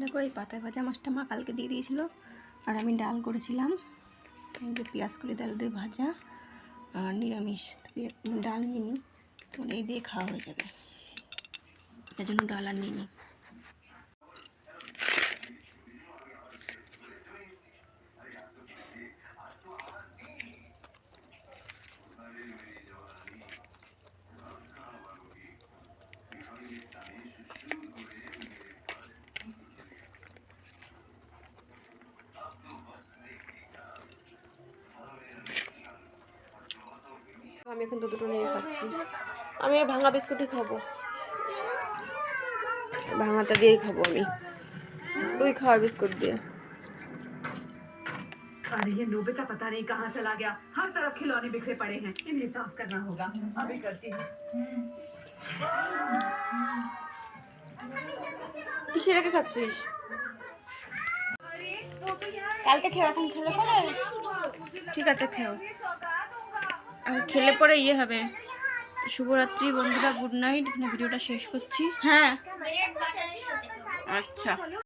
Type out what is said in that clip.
দেখো, এই পাতায় ভাজা মাছটা মা কালকে দিয়ে দিয়েছিল। আর আমি ডাল করেছিলাম। যে পেঁয়াজ করে দারু দিয়ে ভাজা আর নিরামিষ। ডাল নিয়ে নিই এই দিয়ে খাওয়া হয়ে যাবে। তার জন্য ডাল আর নিয়ে নিই আমি এখন তো দুটো নিয়ে খাচ্ছি আমি এই ভাঙা বিস্কুটই খাবো ভাঙাটা দিয়েই খাবো আমি তুই খাওয়া বিস্কুট দিয়ে अरे ये नोबिता पता नहीं कहाँ चला गया हर तरफ खिलौने बिखरे पड़े हैं इन्हें साफ करना होगा अभी करती हूँ কিসে রেখে খাচ্ছিস কালকে খেয়ে এখন খেলে পরে ঠিক আছে খেও আর খেলে পরে ইয়ে হবে। শুভরাত্রি বন্ধুরা গুড নাইট ভিডিওটা শেষ করছি। হ্যাঁ। আচ্ছা।